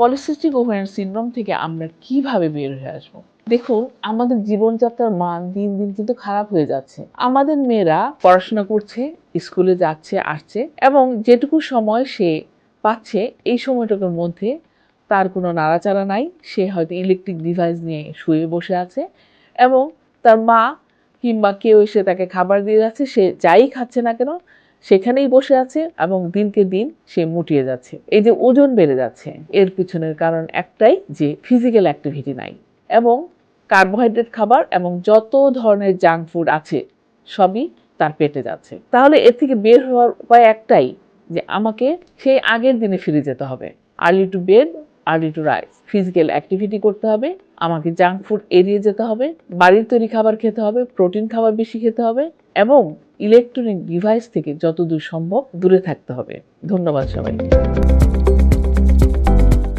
Polycystic ovarian syndrome থেকে আমরা কীভাবে বের হয়ে আসব? দেখুন, আমাদের জীবনযাত্রার মান দিন দিন কিন্তু খারাপ হয়ে যাচ্ছে। আমাদের মেয়েরা পড়াশোনা করছে, স্কুলে যাচ্ছে, আসছে এবং যেটুকু সময় সে পাচ্ছে, এই সময়টুকুর মধ্যে তার কোনো নাড়াচাড়া নাই। সে হয়তো ইলেকট্রিক ডিভাইস নিয়ে শুয়ে বসে আছে এবং তার মা কিংবা কেউ এসে তাকে খাবার দিয়ে যাচ্ছে, সে যাই খাচ্ছে না কেন সেখানেই বসে আছে এবং দিনকে দিন সে মুটিয়ে যাচ্ছে। এই যে ওজন বেড়ে যাচ্ছে, এর পিছনের কারণ একটাই যে ফিজিক্যাল অ্যাক্টিভিটি নাই এবং কার্বোহাইড্রেট খাবার এবং যত ধরনের জাঙ্ক ফুড আছে, সবই তার পেটে যাচ্ছে। তাহলে এর থেকে বের হওয়ার উপায় একটাই যে আমাকে সেই আগের দিনে ফিরে যেতে হবে। Early to bed early to rise physical activity করতে হবে, আমাকে জাঙ্ক ফুড এড়িয়ে যেতে হবে, বাড়ির তৈরি খাবার খেতে হবে প্রোটিন খাবার বেশি খেতে হবে এবং ইলেকট্রনিক ডিভাইস থেকে যতদূর সম্ভব দূরে থাকতে হবে। ধন্যবাদ সবাই